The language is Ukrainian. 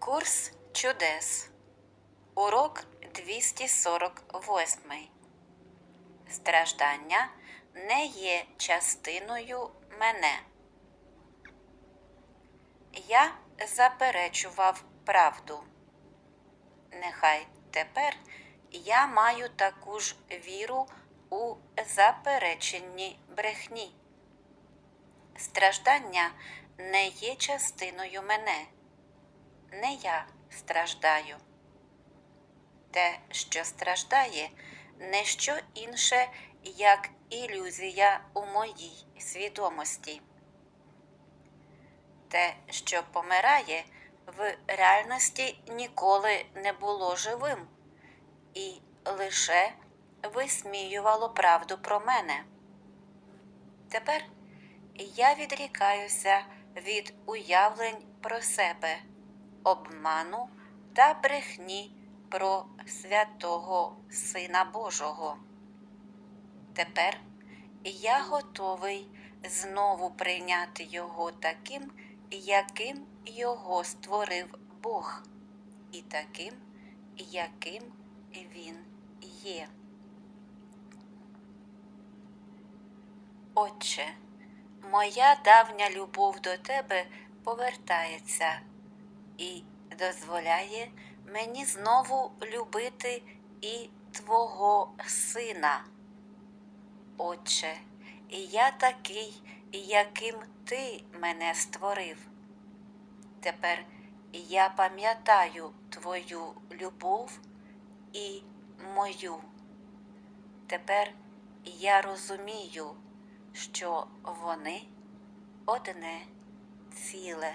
Курс чудес. Урок 248. Страждання не є частиною мене. Я заперечував правду. Нехай тепер я маю таку ж віру у запереченні брехні. Страждання не є частиною мене. Не я страждаю. Те, що страждає, не що інше, як ілюзія у моїй свідомості. Те, що помирає, в реальності ніколи не було живим і лише висміювало правду про мене. Тепер я відрікаюся від уявлень про себе, обману та брехні про святого Сина Божого. Тепер я готовий знову прийняти його таким, яким його створив Бог, і таким, яким він є. Отче, моя давня любов до тебе повертається і дозволяє мені знову любити і Твого Сина. Отче, і я такий, яким Ти мене створив. Тепер я пам'ятаю Твою любов і мою. Тепер я розумію, що вони одне ціле.